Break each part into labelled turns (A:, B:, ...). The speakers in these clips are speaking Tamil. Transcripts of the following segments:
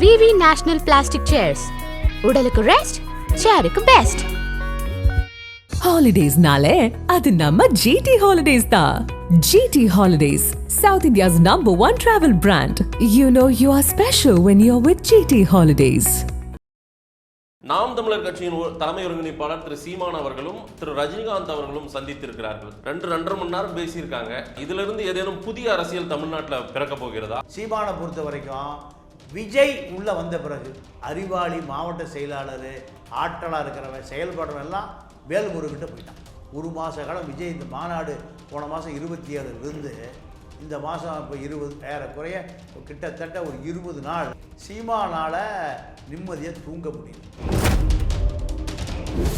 A: விவி நேஷனல் பிளாஸ்டிக் சேர்ஸ் உடலுக்கு ரெஸ்ட் சேருக்கு பெஸ்ட் ஹாலிடேஸ்னாலே அது நம்ம ஜிடி ஹாலிடேஸ் தான் GT holidays south India's number one travel brand you know you are special when you are with GT holidays
B: Naam Tamilar கட்சியின் தலைமை ஒருங்கிணைப்பாளர் திரு சீமான் அவர்களும் திரு ரஜினிகாந்த் அவர்களும் சந்தித்திருக்கிறார்கள் ரெண்டு ரெண்டரை மணி நேரம் பேசியிருக்காங்க இதுல இருந்து ஏதேனும் புதிய அரசியல் தமிழ்நாட்டில் பிறக்க போகிறதா
C: சீமான பொறுத்த வரைக்கும் விஜய் உள்ளே வந்த பிறகு அறிவாளி மாவட்ட செயலாளர் ஆற்றலாக இருக்கிறவன் செயல்படுறவன் எல்லாம் வேல்முருகிட்ட போயிட்டான் ஒரு மாத காலம் விஜய் இந்த மாநாடு போன மாதம் இருபத்தி ஏழுலேருந்து இந்த மாதம் இப்போ இருபது ஏறக்குறைய கிட்டத்தட்ட ஒரு இருபது நாள் சீமானால் நிம்மதியாக தூங்க முடியும்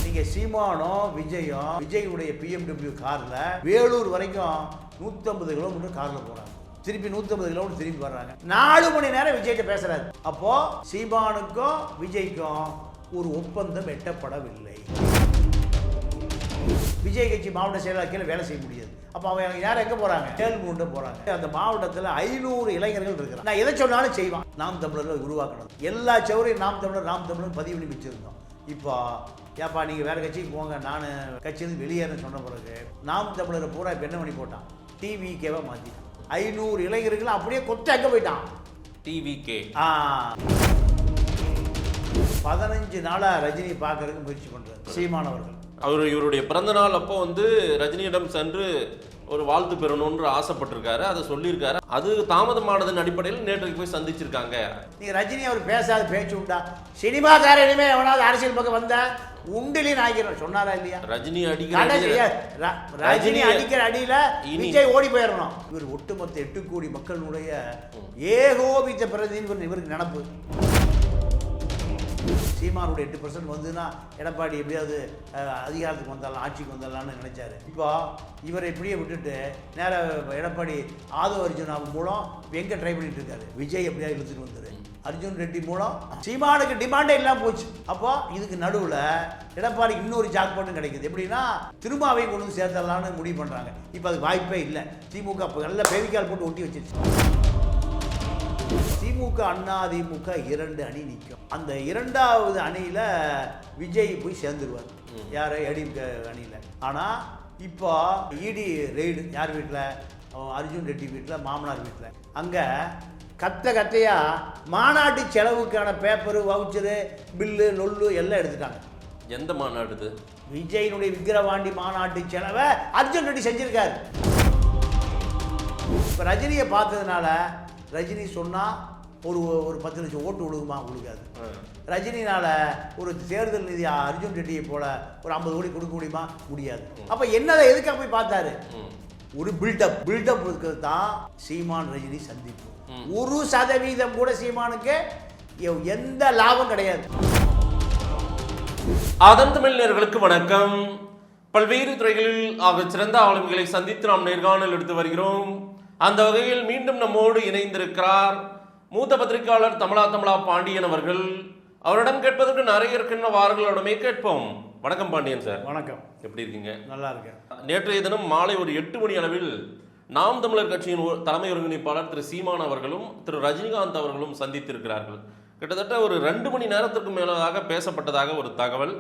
C: நீங்கள் சீமானும் விஜயும் விஜயுடைய பிஎம்டபிள்யூ காரில் வேலூர் வரைக்கும் நூற்றம்பது கிலோமீட்டர் காரில் போகிறாங்க திருப்பி நூத்தி ஐம்பது கிலோமீட்டர் திரும்பி வர்றாங்க நாலு மணி நேரம் விஜய்கிட்ட பேசுறாரு அப்போ சீமானுக்கும் விஜய்க்கும் ஒரு ஒப்பந்தம் எட்டப்படவில்லை விஜய் கட்சி மாவட்ட செயலாளர் கீழே வேலை செய்ய முடியாது அப்போ அவங்க யாரும் எங்கே போகிறாங்க கேள்விண்டு போகிறாங்க அந்த மாவட்டத்தில் ஐநூறு இளைஞர்கள் இருக்கிறாங்க நான் எதை சொன்னாலும் செய்வான் நாம் தமிழர்கள் உருவாக்கணும் எல்லா செவரையும் நாம் தமிழர் நாம் தமிழர் பதிவு வச்சுருந்தோம் இப்போ ஏப்பா நீங்கள் வேறு கட்சிக்கு போங்க நான் கட்சியிலேருந்து வெளியேறேன்னு சொன்ன பிறகு நாம் தமிழரை பூரா இப்போ என்ன பண்ணி போட்டான் டிவிக்கேவாக மாற்றிட்டான் ஐநூறு இளைஞர்கள் அப்படியே கொத்த அங்கே போயிட்டான் டிவிகே ஆ பதினஞ்சு நாளாக ரஜினி பார்க்கறதுக்கு முயற்சி பண்ணுறாரு சீமானவர்கள்
D: அவர் இவருடைய பிறந்த நாள் அப்போ வந்து ரஜினியிடம் சென்று ஒரு வாழ்த்து பெறணும்னு ஆசைப்பட்டிருக்காரு அதை சொல்லியிருக்காரு அது தாமதமானதன் அடிப்படையில் நேற்றைக்கு போய் சந்திச்சிருக்காங்க
C: நீ ரஜினி அவர் பேசாத பேச்சு உண்டா சினிமாக்கார இனிமே எவனாவது அரசியல் பக்கம் வந்த உண்டிலி நாய்க்கிறோம் சொன்னாரா இல்லையா ரஜினி அடிக்கிற ரஜினி அடிக்கிற அடியில விஜய் ஓடி போயிடணும் இவர் ஒட்டுமொத்த எட்டு கோடி மக்களுடைய ஏகோபித்த பிரதிநிதி இவருக்கு நினப்பு சீமானுடைய எட்டு பர்சன்ட் வந்துன்னா எடப்பாடி எப்படியாவது அதிகாரத்துக்கு வந்தாலும் ஆட்சிக்கு வந்தாலும்னு நினைச்சாரு இப்போ இவரை இப்படியே விட்டுட்டு நேராக எடப்பாடி ஆதவ அர்ஜுனா மூலம் எங்கே ட்ரை பண்ணிட்டு இருக்காரு விஜய் எப்படியாவது இழுத்துட்டு வந்துரு அர்ஜுன் ரெட்டி மூலம் சீமானுக்கு டிமாண்டே இல்லாமல் போச்சு அப்போ இதுக்கு நடுவில் எடப்பாடி இன்னொரு ஜாக்பாட்டும் கிடைக்குது எப்படின்னா திருமாவையும் கொண்டு வந்து சேர்த்தலாம்னு முடிவு பண்ணுறாங்க இப்போ அது வாய்ப்பே இல்லை திமுக நல்ல பேவிக்கால் போட்டு ஒட்டி வச்சிருச்சு திமுக அண்ணா திமுக இரண்டு அணி நிற்கும் அந்த இரண்டாவது அணியில் விஜய் போய் சேர்ந்துருவார் யார் ஏடிஎம்கே அணியில் ஆனால் இப்போ இடி ரெய்டு யார் வீட்டில் அர்ஜுன் ரெட்டி வீட்டில் மாமனார் வீட்டில் அங்கே கத்த கத்தையாக மாநாட்டு செலவுக்கான பேப்பரு வவுச்சரு பில்லு நொல்லு எல்லாம் எடுத்துட்டாங்க
D: எந்த மாநாடு
C: விஜயனுடைய விக்கிரவாண்டி மாநாட்டு செலவை அர்ஜுன் ரெட்டி செஞ்சுருக்காரு இப்போ ரஜினியை பார்த்ததுனால ரஜினி சொன்னால் ஒரு ஒரு பத்து லட்சம் ஓட்டு விழுகுமா கொடுக்காது ரஜினினால் ஒரு தேர்தல் நிதி அர்ஜுன் ரெட்டியை போல ஒரு ஐம்பது கோடி கொடுக்க முடியுமா முடியாது அப்போ என்னதை எதுக்காக போய் பார்த்தாரு ஒரு பில்டப் பில்டப் இருக்கிறது தான் சீமான் ரஜினி சந்திப்பு ஒரு சதவீதம் கூட சீமானுக்கு எந்த லாபம் கிடையாது
D: அதன் தமிழர்களுக்கு வணக்கம் பல்வேறு துறைகளில் ஆக சிறந்த ஆளுமைகளை சந்தித்து நாம் நேர்காணல் எடுத்து வருகிறோம் அந்த வகையில் மீண்டும் நம்மோடு இணைந்திருக்கிறார் மூத்த பத்திரிகையாளர் தமிழா தமிழா பாண்டியன் அவர்கள் அவரிடம் கேட்பதற்கு நிறைய இருக்கின்ற வாரங்களோடமே கேட்போம் வணக்கம் பாண்டியன் சார் வணக்கம் எப்படி இருக்கீங்க நல்லா இருக்கேன் நேற்றைய தினம் மாலை ஒரு எட்டு மணி அளவில் நாம் தமிழர் கட்சியின் தலைமை ஒருங்கிணைப்பாளர் திரு சீமான் அவர்களும் திரு ரஜினிகாந்த் அவர்களும் சந்தித்திருக்கிறார்கள் கிட்டத்தட்ட ஒரு ரெண்டு மணி நேரத்திற்கு மேலதாக பேசப்பட்டதாக ஒரு தகவல்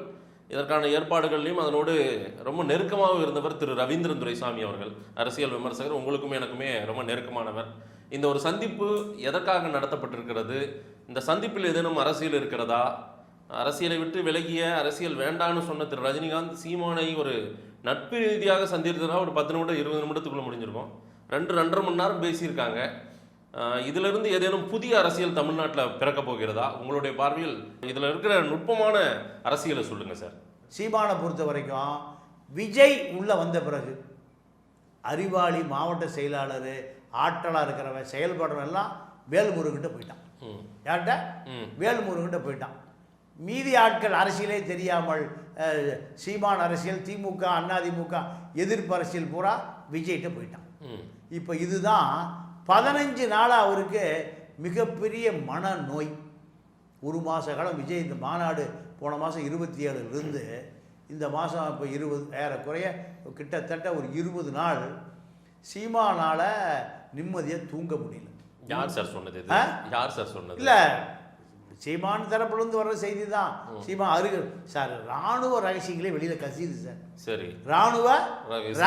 D: இதற்கான ஏற்பாடுகள்லையும் அதனோடு ரொம்ப நெருக்கமாக இருந்தவர் திரு ரவீந்திரன் துரைசாமி அவர்கள் அரசியல் விமர்சகர் உங்களுக்குமே எனக்குமே ரொம்ப நெருக்கமானவர் இந்த ஒரு சந்திப்பு எதற்காக நடத்தப்பட்டிருக்கிறது இந்த சந்திப்பில் ஏதேனும் அரசியல் இருக்கிறதா அரசியலை விட்டு விலகிய அரசியல் வேண்டாம்னு சொன்ன திரு ரஜினிகாந்த் சீமானை ஒரு நட்பு ரீதியாக சந்தித்ததுனா ஒரு பத்து நிமிடம் இருபது நிமிடத்துக்குள்ளே முடிஞ்சிருக்கும் ரெண்டு ரெண்டரை மணி நேரம் பேசியிருக்காங்க இதிலிருந்து ஏதேனும் புதிய அரசியல் தமிழ்நாட்டில் பிறக்க போகிறதா உங்களுடைய பார்வையில் இதில் இருக்கிற நுட்பமான அரசியலை சொல்லுங்கள் சார்
C: சீமானை பொறுத்த வரைக்கும் விஜய் உள்ளே வந்த பிறகு அறிவாளி மாவட்ட செயலாளர் ஆற்றலாக இருக்கிறவன் செயல்படுறவன் எல்லாம் வேல்முருகிட்ட போயிட்டான் யார்கிட்ட வேல்முருகிட்ட போயிட்டான் மீதி ஆட்கள் அரசியலே தெரியாமல் சீமான் அரசியல் திமுக அதிமுக எதிர்ப்பு அரசியல் பூரா விஜய்கிட்ட போயிட்டான் இப்போ இதுதான் பதினஞ்சு நாளாக அவருக்கு மிகப்பெரிய மனநோய் ஒரு மாத காலம் விஜய் இந்த மாநாடு போன மாதம் இருபத்தி ஏழுலேருந்து இந்த மாதம் இப்போ இருபது ஏறக்குறைய கிட்டத்தட்ட ஒரு இருபது நாள் சீமானால் நிம்மதியாக தூங்க முடியல
D: யார் சார் சொன்னது யார் சார் சொன்னது
C: இல்லை சீமான் தரப்புலேருந்து வர்ற செய்தி தான் சீமான் அருகல் சார் ராணுவ ரகசியங்களே வெளியில் கசியுது சார் சரி ராணுவ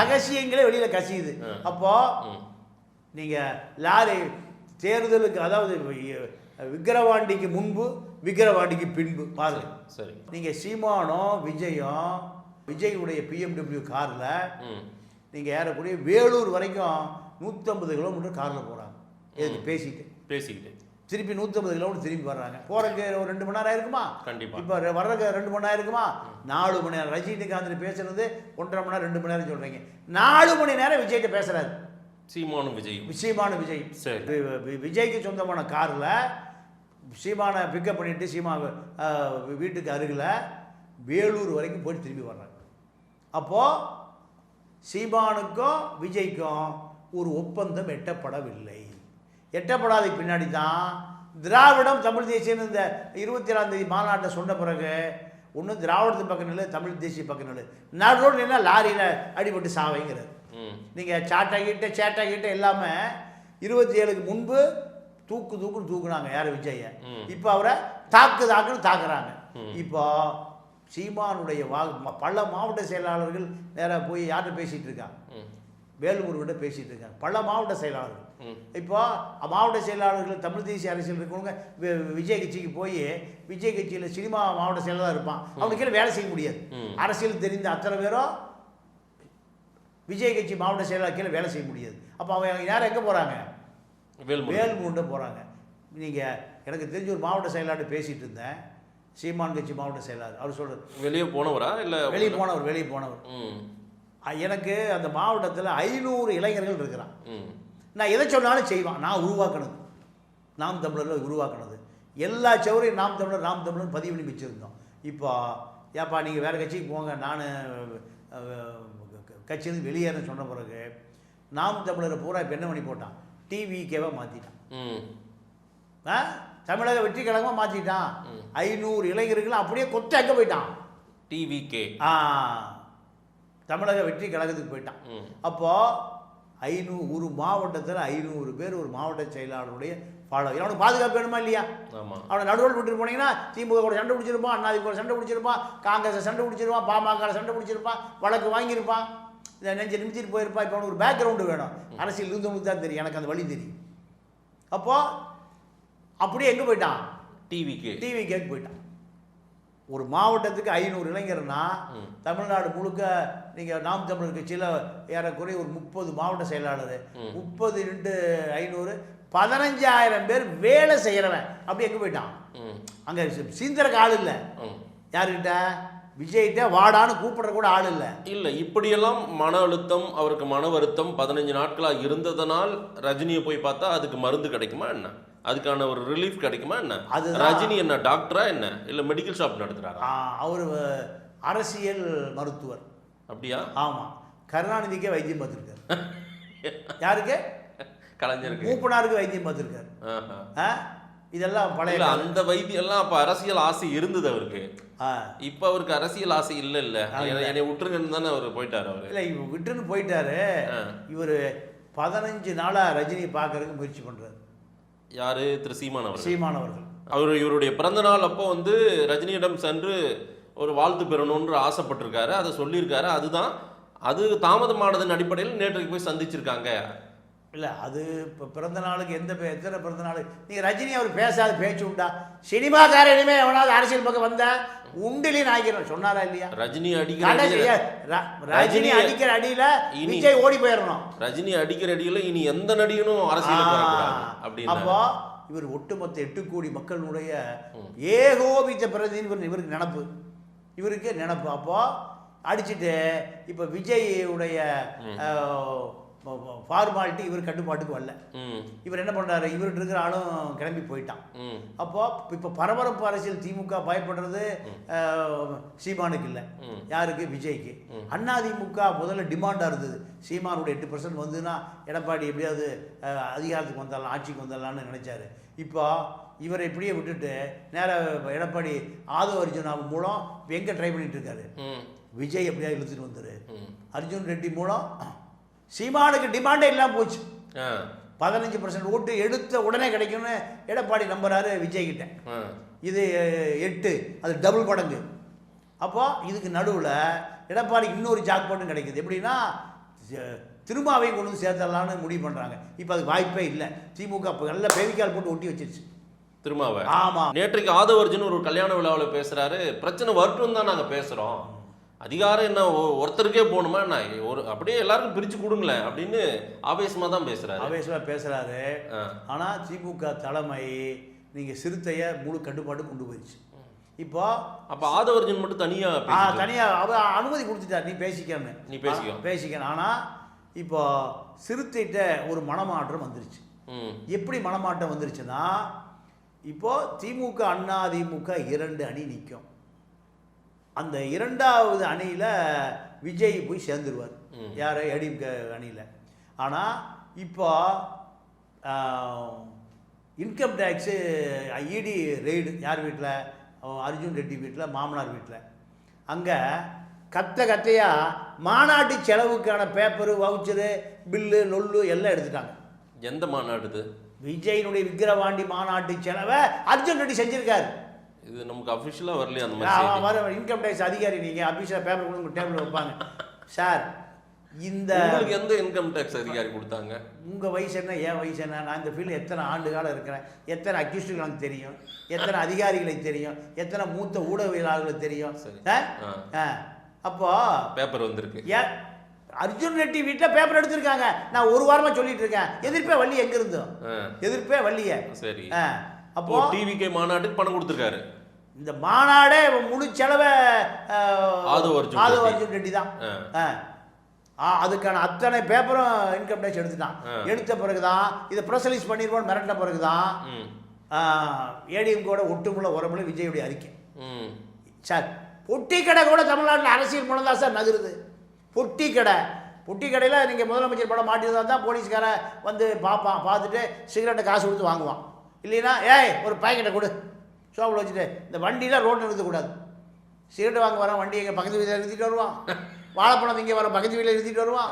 C: ரகசியங்களே வெளியில் கசியுது அப்போது நீங்கள் லாரி தேர்தலுக்கு அதாவது விக்கிரவாண்டிக்கு முன்பு விக்கிரவாண்டிக்கு பின்பு பாருங்க சரி நீங்கள் சீமானும் விஜயும் விஜயுடைய பிஎம்டபிள்யூ காரில் நீங்கள் ஏறக்கூடிய வேலூர் வரைக்கும் நூற்றம்பது கிலோமீட்டர் காரில் போகிறாங்க எதுக்கு பேசிக்கிட்டு பேசிக்கிட்டு திருப்பி நூற்றம்பது கிலோமீட்டர் திரும்பி வர்றாங்க போகிறக்கு ஒரு ரெண்டு மணி நேரம் ஆயிருக்குமா கண்டிப்பாக இப்போ வர்றதுக்கு ரெண்டு மணி நேரம் இருக்குமா நாலு மணி நேரம் காந்தி பேசுறது ஒன்றரை மணி நேரம் ரெண்டு மணி நேரம் சொல்கிறீங்க நாலு மணி நேரம் விஜய்கிட்ட பேசுகிறாரு
D: சீமான விஜய்
C: சீமான விஜய் சரி விஜய்க்கு சொந்தமான காரில் சீமானை பிக்கப் பண்ணிட்டு சீமா வீட்டுக்கு அருகில் வேலூர் வரைக்கும் போயிட்டு திரும்பி வர்றாங்க அப்போது சீமானுக்கும் விஜய்க்கும் ஒரு ஒப்பந்தம் எட்டப்படவில்லை எட்டப்படாத பின்னாடி தான் திராவிடம் தமிழ் தேசியன்னு இந்த இருபத்தி ஏழாம் தேதி மாநாட்டை சொன்ன பிறகு ஒன்றும் திராவிடத்து பக்கம் இல்லை தமிழ் தேசிய பக்கம் இல்லை நாடு ரோடு என்ன லாரியில் அடிபட்டு சாவைங்கிறது நீங்கள் சாட்டை கீட்ட சேட்டை இல்லாமல் இருபத்தி ஏழுக்கு முன்பு தூக்கு தூக்குன்னு தூக்குனாங்க யார் விஜய இப்போ அவரை தாக்கு தாக்குன்னு தாக்குறாங்க இப்போ சீமானுடைய வா பல மாவட்ட செயலாளர்கள் நேராக போய் யார்கிட்ட பேசிகிட்டு இருக்காங்க வேலூரோட பேசிகிட்டு இருக்காங்க பல மாவட்ட செயலாளர்கள் இப்போ மாவட்ட செயலாளர்கள் தமிழ் தேசிய அரசியல் இருக்கவங்க விஜய் கட்சிக்கு போய் விஜய் கட்சியில் சினிமா மாவட்ட செயலாளர் இருப்பான் அவங்க கீழே வேலை செய்ய முடியாது அரசியல் தெரிந்த அத்தனை பேரும் விஜய் கட்சி மாவட்ட செயலாளர் கீழே வேலை செய்ய முடியாது அப்போ அவன் யாரும் எங்கே போகிறாங்க வேல்முருண்டை போகிறாங்க நீங்கள் எனக்கு தெரிஞ்ச ஒரு மாவட்ட செயலாளர் பேசிகிட்டு இருந்தேன் சீமான் கட்சி மாவட்ட செயலாளர் அவர் சொல்கிறார்
D: வெளியே போனவரா
C: இல்லை வெளியே போனவர் வெளியே போனவர் எனக்கு அந்த மாவட்டத்தில் ஐநூறு இளைஞர்கள் இருக்கிறான் நான் எதை சொன்னாலும் செய்வான் நான் உருவாக்கினது நாம் தமிழர்கள் உருவாக்கினது எல்லா சவுரையும் நாம் தமிழர் நாம் தமிழர் பதிவு பண்ணி வச்சுருந்தோம் இப்போ ஏப்பா நீங்கள் வேறு கட்சிக்கு போங்க நான் கட்சியிலேருந்து வெளியேறேன்னு சொன்ன பிறகு நாம் தமிழரை பூரா இப்போ என்ன பண்ணி போட்டான் டிவிகேவை மாற்றிட்டான் ஆ தமிழக வெற்றி கழகமாக மாற்றிட்டான் ஐநூறு இளைஞர்களும் அப்படியே கொத்து அங்கே போயிட்டான் டிவிகே ஆ தமிழக வெற்றி கழகத்துக்கு போயிட்டான் அப்போது ஐநூறு ஒரு மாவட்டத்தில் ஐநூறு பேர் ஒரு மாவட்ட செயலாளருடைய ஃபாலோ அவனுக்கு பாதுகாப்பு வேணுமா இல்லையா அவனை நடுவில் விட்டுட்டு போனீங்கன்னா திமுக கூட சண்டை பிடிச்சிருப்பான் கூட சண்டை பிடிச்சிருப்பான் காங்கிரஸ் சண்டை பிடிச்சிருப்பான் பாமக சண்டை பிடிச்சிருப்பான் வழக்கு வாங்கியிருப்பான் இதை நெஞ்சு நிமிச்சிட்டு போயிருப்பான் இப்போ அவனுக்கு ஒரு பேக்ரவுண்டு வேணும் அரசியல் இருந்தவனுக்கு தான் தெரியும் எனக்கு அந்த வழி தெரியும் அப்போது அப்படியே எங்கே போயிட்டான் டிவிக்கு டிவி கேக்கு போயிட்டான் ஒரு மாவட்டத்துக்கு ஐநூறு இளைஞர்னா தமிழ்நாடு முழுக்க நீங்கள் நாம் தமிழர் கட்சியில் ஏறக்குறைய ஒரு முப்பது மாவட்ட செயலாளர் முப்பது ரெண்டு ஐநூறு பதினஞ்சாயிரம் பேர் வேலை செய்கிறவன் அப்படி எங்கே போயிட்டான் அங்கே சீந்தரக்கு ஆள் இல்லை யாருக்கிட்ட விஜய்கிட்ட வாடான்னு கூப்பிட்ற கூட ஆள் இல்லை
D: இல்லை இப்படியெல்லாம் மன அழுத்தம் அவருக்கு மன வருத்தம் பதினஞ்சு நாட்களாக இருந்ததனால் ரஜினியை போய் பார்த்தா அதுக்கு மருந்து கிடைக்குமா என்ன அதுக்கான ஒரு ரிலீஃப் கிடைக்குமா என்ன அது ரஜினி என்ன டாக்டரா என்ன இல்லை மெடிக்கல் ஷாப் நடத்துகிறாரா
C: அவர் அரசியல் மருத்துவர் அப்படியா ஆமாம் கருணாநிதிக்கே வைத்தியம் பார்த்துருக்காரு யாருக்கு கலைஞருக்கு மூப்பனாருக்கு வைத்தியம் பார்த்துருக்காரு இதெல்லாம் பழைய
D: அந்த வைத்தியம் எல்லாம் அப்ப அரசியல் ஆசை இருந்தது அவருக்கு இப்போ அவருக்கு அரசியல் ஆசை இல்லை இல்லை என்னை விட்டுருங்கன்னு தானே அவர் போயிட்டார் அவர்
C: இல்லை இவர் விட்டுன்னு போயிட்டாரு இவர் பதினஞ்சு நாளாக ரஜினி பார்க்கறதுக்கு முயற்சி பண்றாரு
D: யாரு திரு சீமானவர் சீமானவர்கள் அவர் இவருடைய பிறந்த நாள் அப்போ வந்து ரஜினியிடம் சென்று ஒரு வாழ்த்து பெறணும்னு ஆசைப்பட்டிருக்காரு அதை சொல்லியிருக்காரு அதுதான் அது தாமதமானதன் அடிப்படையில் நேற்றைக்கு போய் சந்திச்சிருக்காங்க
C: இல்லை அது இப்போ பிறந்த நாளுக்கு எந்த பே எத்தனை பிறந்த நாள் நீங்கள் ரஜினி அவர் பேசாத பேச்சு உண்டா சினிமாக்கார இனிமே எவனாவது அரசியல் பக்கம் வந்த உண்டிலே நாய்க்கிறோம் சொன்னாரா இல்லையா ரஜினி அடிக்கிற ரஜினி அடிக்கிற அடியில இனிச்சை ஓடி போயிடணும்
D: ரஜினி அடிக்கிற அடியில இனி எந்த நடிகனும் அரசியல்
C: அப்படின்னு அப்போ இவர் ஒட்டுமொத்த எட்டு கோடி மக்களுடைய ஏகோபித்த பிரதிநிதி இவருக்கு நினப்பு இவருக்கு நினப்பு அப்போ அடிச்சுட்டு இப்போ விஜய் உடைய ஃபார்மாலிட்டி இவர் கட்டுப்பாட்டுக்கு வரல இவர் என்ன பண்ணுறாரு இவர்கிட்ட இருக்கிற ஆளும் கிளம்பி போயிட்டான் அப்போ இப்போ பரபரப்பு அரசியல் திமுக பயப்படுறது சீமானுக்கு இல்லை யாருக்கு விஜய்க்கு அண்ணா திமுக முதல்ல டிமாண்டாக இருந்தது சீமானுடைய எட்டு பர்சன்ட் வந்துன்னா எடப்பாடி எப்படியாவது அதிகாரத்துக்கு வந்தாலும் ஆட்சிக்கு வந்துடலாம்னு நினச்சாரு இப்போ இவரை இப்படியே விட்டுட்டு நேர எடப்பாடி ஆதோ அர்ஜுனா மூலம் எங்கே ட்ரை பண்ணிட்டு இருக்காரு விஜய் எப்படியாவது இழுத்துட்டு வந்துரு அர்ஜுன் ரெட்டி மூலம் சீமானுக்கு டிமாண்டே இல்லாமல் போச்சு பதினஞ்சு பர்சன்ட் ஓட்டு எடுத்த உடனே கிடைக்கும்னு எடப்பாடி நம்புறாரு கிட்ட இது எட்டு அது டபுள் மடங்கு அப்போ இதுக்கு நடுவில் எடப்பாடிக்கு இன்னொரு ஜாக்பாட்டும் கிடைக்குது எப்படின்னா திருமாவை கொண்டு வந்து சேர்த்தரலான்னு முடிவு பண்ணுறாங்க இப்போ அதுக்கு வாய்ப்பே இல்லை திமுக இப்போ நல்ல பேவிக்கால் போட்டு ஒட்டி வச்சிருச்சு திருமாவை ஆமாம்
D: நேற்றைக்கு ஆதவர்ஜன் ஒரு கல்யாண விழாவில் பேசுகிறாரு பிரச்சனை வரட்டும் தான் நாங்கள் பேசுகிறோம் அதிகாரம் என்ன ஒருத்தருக்கே போகணுமா என்ன ஒரு அப்படியே எல்லாருக்கும் பிரித்து கொடுங்களேன் அப்படின்னு ஆவேசமாக தான் பேசுகிறாரு
C: ஆவேசமாக பேசுகிறாரு ஆனால் திமுக தலைமை நீங்கள் சிறுத்தையை முழு கட்டுப்பாடு கொண்டு போயிடுச்சு இப்போ
D: அப்போ ஆதவர்ஜன் மட்டும் தனியாக
C: தனியாக அவர் அனுமதி கொடுத்துட்டார் நீ பேசிக்காம நீ பேசிக்க பேசிக்கணும் ஆனால் இப்போ சிறுத்தைகிட்ட ஒரு மனமாற்றம் வந்துருச்சு எப்படி மனமாட்டம் வந்துருச்சுன்னா இப்போ திமுக அண்ணா திமுக இரண்டு அணி நிற்கும் அந்த இரண்டாவது அணியில் விஜய் போய் சேர்ந்துருவார் e யார் எடிஎம்கே அணியில் ஆனால் இப்போ இன்கம் டேக்ஸு இடி ரெய்டு யார் வீட்டில் அர்ஜுன் ரெட்டி வீட்டில் மாமனார் வீட்டில் அங்கே கத்த கத்தையாக மாநாட்டு செலவுக்கான பேப்பரு வவுச்சரு பில்லு நொல்லு எல்லாம் எடுத்துட்டாங்க
D: எந்த மாநாடு
C: விஜயனுடைய விக்கிரவாண்டி மாநாட்டு செலவை அர்ஜுன் ரெட்டி செஞ்சுருக்காரு
D: இது நமக்கு அஃபிஷியலாக வரலையா அந்த
C: மாதிரி வர இன்கம் டேக்ஸ் அதிகாரி நீங்கள் அஃபிஷியல் பேப்பர் கொடுங்க உங்கள் வைப்பாங்க சார் இந்த
D: உங்களுக்கு எந்த இன்கம் டேக்ஸ் அதிகாரி கொடுத்தாங்க
C: உங்கள் வயசு என்ன என் வயசு என்ன நான் இந்த ஃபீல்டு எத்தனை ஆண்டு காலம் இருக்கிறேன் எத்தனை அக்யூஸ்டுகள் தெரியும் எத்தனை அதிகாரிகளை தெரியும் எத்தனை மூத்த ஊடகவியலாளர்களுக்கு தெரியும் அப்போ
D: பேப்பர் வந்திருக்கு
C: ஏன் அர்ஜுன் ரெட்டி வீட்டில் பேப்பர் எடுத்திருக்காங்க நான் ஒரு வாரமாக சொல்லிட்டு இருக்கேன் எதிர்ப்பே வள்ளி எங்க இருந்தோம் எதிர்ப்பே வள்ளிய
D: சரி அப்போ டிவிக்கு மாநாட்டுக்கு பணம் கொடுத்துருக்காரு
C: இந்த மாநாடே முழு செலவை ஆதவ தான் அதுக்கான அத்தனை பேப்பரும் இன்கம் டேக்ஸ் எடுத்துட்டான் எடுத்த பிறகு தான் இதை ப்ரெசலிஸ் பண்ணிருவோம் மிரட்ட பிறகுதான் பிறகு தான் ஏடிஎம்கோட ஒட்டுமுள்ள உரமுள்ள விஜயுடைய அறிக்கை சார் பொட்டி கடை கூட தமிழ்நாட்டில் அரசியல் மூலம் தான் சார் நகருது பொட்டி கடை பொட்டி கடையில் நீங்கள் முதலமைச்சர் படம் மாட்டியிருந்தா தான் போலீஸ்காரன் வந்து பார்ப்பான் பார்த்துட்டு சிகரெட்டை காசு கொடுத்து வாங்குவான் இல்லைன்னா ஏய் ஒரு பாக்கெட்டை கொடு சோப்பில் வச்சுட்டு இந்த வண்டியெலாம் ரோட்டில் நிறுத்தக்கூடாது சிகரெட்டு வாங்க வரான் வண்டி எங்கள் பக்கத்து வீதியில் நிறுத்திட்டு வருவான் வாழைப்பழம் இங்கே வர பக்கத்து வீதியில் நிறுத்திட்டு வருவான்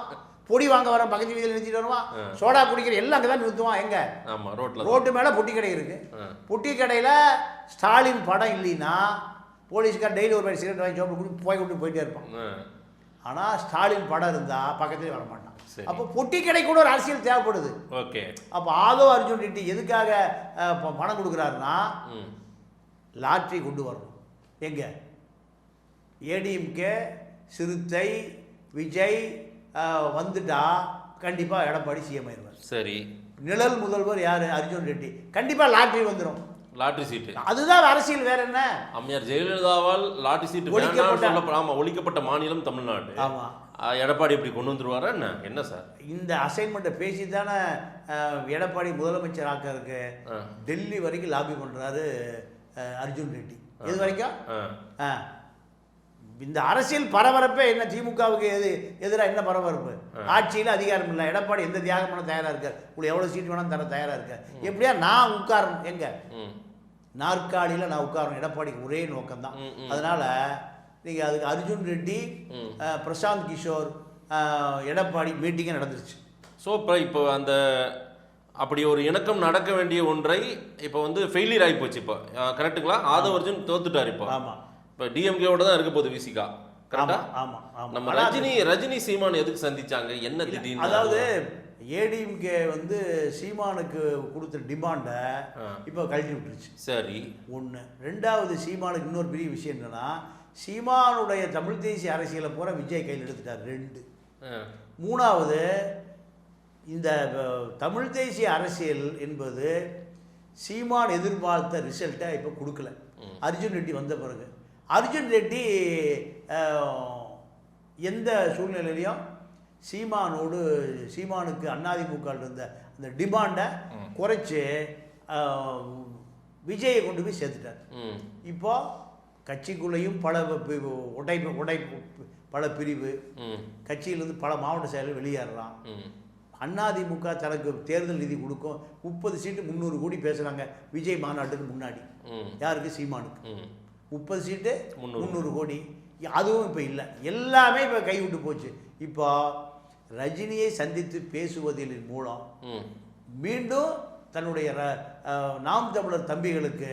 C: பொடி வாங்க வர பக்கத்து வீதியில் நிறுத்திட்டு வருவான் சோடா குடிக்கிற எல்லாம் அங்கே தான் நிறுத்துவான் எங்கே ஆமாம் ரோட்டில் ரோட்டு மேலே பொட்டி கடை இருக்குது பொட்டி கடையில் ஸ்டாலின் படம் இல்லைன்னா போலீஸ்கார் டெய்லி ஒரு மாதிரி சிகரெட் வாங்கி சோப்பில் கொடுத்து போய் விட்டு போயிட்டே இருப்பான் ஆனால் ஸ்டாலின் படம் இருந்தால் பக்கத்துலேயே வர மாட்டான் அப்போ பொட்டி கடை கூட ஒரு அரசியல் தேவைப்படுது ஓகே அப்போ ஆதோ அர்ஜுன் ரெட்டி எதுக்காக பணம் கொடுக்குறாருன்னா லாட்ரி கொண்டு வரணும் எங்கே ஏடிஎம்கே சிறுத்தை விஜய் வந்துட்டா கண்டிப்பாக எடப்பாடி சிஎம் ஆயிடுவார் சரி நிழல் முதல்வர் யார் அர்ஜுன் ரெட்டி கண்டிப்பாக லாட்ரி வந்துடும் லாட்ரி சீட்டு அதுதான் அரசியல் வேற என்ன
D: அம்மையார் ஜெயலலிதாவால் லாட்ரி சீட்டு ஒழிக்கப்பட்ட ஆமாம் ஒழிக்கப்பட்ட மாநிலம் தமிழ்நாடு ஆமாம் எடப்பாடி இப்படி கொண்டு வந்துருவாரா என்ன என்ன சார்
C: இந்த அசைன்மெண்ட்டை பேசி தானே எடப்பாடி முதலமைச்சர் ஆக்கிறதுக்கு டெல்லி வரைக்கும் லாபி பண்ணுறாரு அர்ஜுன் ரெட்டி இது வரைக்கும் இந்த அரசியல் பரபரப்பே என்ன திமுகவுக்கு எது எதிராக என்ன பரபரப்பு ஆட்சியில் அதிகாரம் இல்லை எடப்பாடி எந்த தியாகம் பண்ண தயாராக இருக்கார் உங்களுக்கு எவ்வளோ சீட் வேணாலும் தர தயாராக இருக்கார் எப்படியா நான் உட்காரணும் எங்க நாற்காலியில் நான் உட்காரணும் எடப்பாடிக்கு ஒரே நோக்கம்தான் அதனால் நீங்கள் அதுக்கு அர்ஜுன் ரெட்டி பிரசாந்த் கிஷோர் எடப்பாடி மீட்டிங்கே நடந்துருச்சு
D: ஸோ இப்போ இப்போ அந்த அப்படி ஒரு இணக்கம் நடக்க வேண்டிய ஒன்றை இப்போ வந்து ஃபெயிலியர் ஆகி போச்சு இப்போ கரெக்டுங்களா ஆதவ அர்ஜுன் தோத்துட்டார் இப்போ ஆமாம் இப்போ டிஎம்கேவோட தான் இருக்க போகுது விசிகா கரெக்டா ஆமாம் நம்ம ரஜினி ரஜினி சீமான் எதுக்கு சந்திச்சாங்க என்ன திடீர்னு
C: அதாவது ஏடிஎம்கே வந்து சீமானுக்கு கொடுத்த டிமாண்டை இப்போ கழட்டி விட்டுருச்சு சரி ஒன்று ரெண்டாவது சீமானுக்கு இன்னொரு பெரிய விஷயம் என்னென்னா சீமானுடைய தமிழ் தேசிய அரசியலை பூரா விஜய் கையில் எடுத்துட்டார் ரெண்டு மூணாவது இந்த தமிழ் தேசிய அரசியல் என்பது சீமான் எதிர்பார்த்த ரிசல்ட்டை இப்போ கொடுக்கல அர்ஜுன் ரெட்டி வந்த பிறகு அர்ஜுன் ரெட்டி எந்த சூழ்நிலையிலையும் சீமானோடு சீமானுக்கு அண்ணாதிமுக இருந்த அந்த டிமாண்டை குறைச்சி விஜயை கொண்டு போய் சேர்த்துட்டார் இப்போ கட்சிக்குள்ளேயும் பல உடைப்பு உடைப்பு பல பிரிவு கட்சியிலேருந்து பல மாவட்ட செயலர் வெளியேறலாம் அதிமுக தனக்கு தேர்தல் நிதி கொடுக்கும் முப்பது சீட்டு முந்நூறு கோடி பேசுகிறாங்க விஜய் மாநாட்டுக்கு முன்னாடி யாருக்கு சீமானுக்கு முப்பது சீட்டு முந்நூறு கோடி அதுவும் இப்போ இல்லை எல்லாமே இப்போ கைவிட்டு போச்சு இப்போ ரஜினியை சந்தித்து பேசுவதின் மூலம் மீண்டும் தன்னுடைய நாம் தமிழர் தம்பிகளுக்கு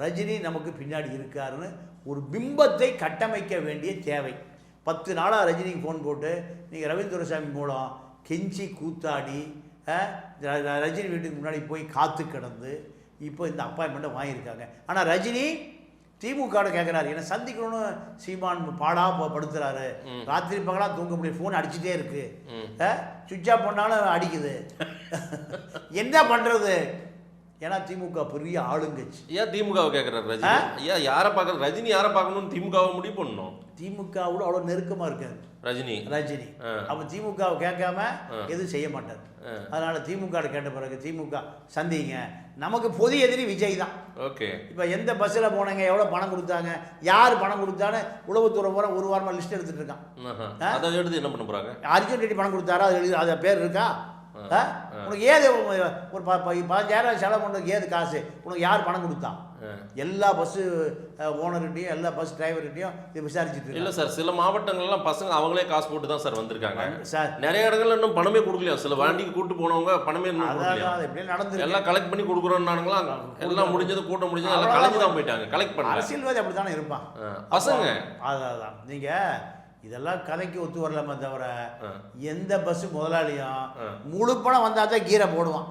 C: ரஜினி நமக்கு பின்னாடி இருக்காருன்னு ஒரு பிம்பத்தை கட்டமைக்க வேண்டிய தேவை பத்து நாளாக ரஜினிக்கு ஃபோன் போட்டு நீங்கள் ரவீந்திரசாமி மூலம் கெஞ்சி கூத்தாடி ரஜினி வீட்டுக்கு முன்னாடி போய் காத்து கிடந்து இப்போ இந்த அப்பாயின்மெண்ட்டை வாங்கியிருக்காங்க ஆனால் ரஜினி திமுக கேட்குறாரு என்னை சந்திக்கணும்னு சீமான் பாடாக படுத்துறாரு ராத்திரி பகலாக தூங்க முடியும் ஃபோன் அடிச்சுட்டே இருக்கு சுவிட்ச் ஆஃப் பண்ணாலும் அடிக்குது என்ன பண்ணுறது ஏன்னா திமுக பெரிய ஆளுங்கட்சி
D: ஏன் திமுகவை கேட்குறாரு ரஜினி ஏன் யாரை பார்க்குற ரஜினி யாரை பார்க்கணும்னு திமுகவை முடிவு பண்ணணும்
C: திமுகவோட அவ்வளோ நெருக்கமாக இருக்காரு ரஜினி ரஜினி அப்போ திமுகவை கேட்காம எதுவும் செய்ய மாட்டார் அதனால திமுக கேட்ட பிறகு திமுக சந்திங்க நமக்கு பொது எதிரி விஜய் தான் ஓகே இப்போ எந்த பஸ்ஸில் போனீங்க எவ்வளோ பணம் கொடுத்தாங்க யார் பணம் கொடுத்தான்னு உளவுத்துறை பூரா ஒரு வாரமாக லிஸ்ட் எடுத்துட்டு
D: இருக்கான் அதை எடுத்து என்ன பண்ண போகிறாங்க
C: அர்ஜுன் பணம் கொடுத்தாரா அது எழுதி அது பேர் இருக்கா உனக்கு ஏது ஒரு பதினஞ்சாயிரம் செலவு பண்ணுறதுக்கு ஏது காசு உனக்கு யார் பணம் கொடுத்தா எல்லா பஸ்ஸு ஓனர்கிட்டையும் எல்லா பஸ் டிரைவர்கிட்டையும் இதை விசாரிச்சுட்டு
D: இல்லை சார் சில மாவட்டங்கள்லாம் பசங்க அவங்களே காசு போட்டு தான் சார் வந்திருக்காங்க சார் நிறைய இடங்கள்ல இன்னும் பணமே கொடுக்கலையா சில வண்டிக்கு கூட்டு போனவங்க பணமே இப்படியே நடந்து எல்லாம் கலெக்ட் பண்ணி கொடுக்குறோம்னானுங்களா எல்லாம் முடிஞ்சது கூட்டம் முடிஞ்சது எல்லாம் கலந்து தான் போயிட்டாங்க கலெக்ட் பண்ணி
C: அரசியல்வாதி அப்படி தானே இருப்பான் பசங்க அதான் அதான் நீங்கள் இதெல்லாம் கதைக்கு ஒத்து வரலாமே தவிர எந்த பஸ் முதலாளியும் முழு பணம் வந்தால் தான் கீரை போடுவான்